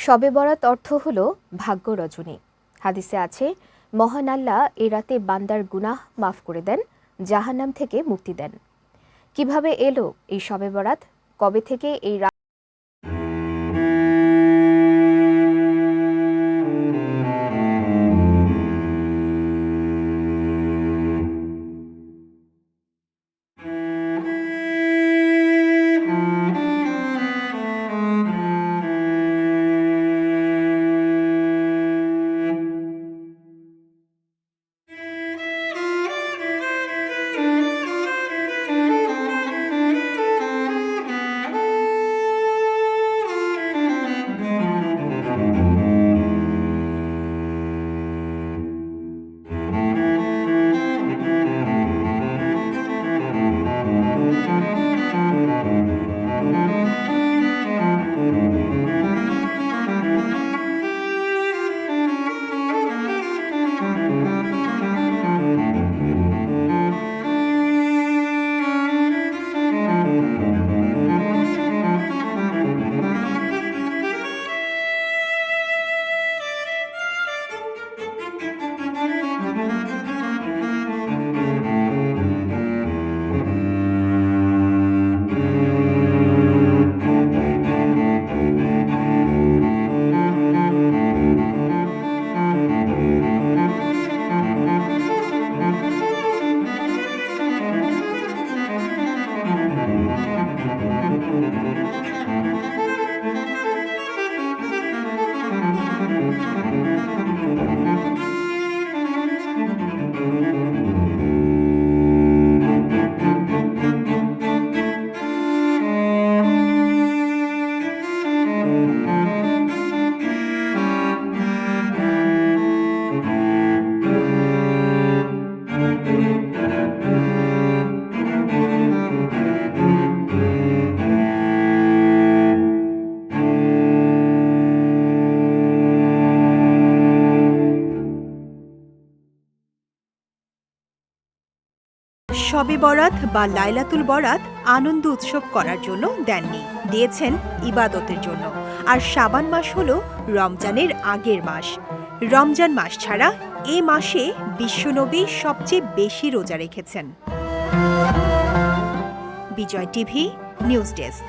শবে বরাত অর্থ হল ভাগ্য রজনী। হাদিসে আছে, মহান আল্লাহ এ রাতে বান্দার গুনাহ মাফ করে দেন, জাহান্নাম থেকে মুক্তি দেন। কীভাবে এলো এই শবে বরাত? কবে থেকে এই Thank you. শবে বরাত বা লাইলাতুল বরাত আনন্দ উৎসব করার জন্য দেননি, দিয়েছেন ইবাদতের জন্য। আর শাবান মাস হল রমজানের আগের মাস। রমজান মাস ছাড়া এ মাসে বিশ্বনবী সবচেয়ে বেশি রোজা রেখেছেন। Bijoy TV, news desk.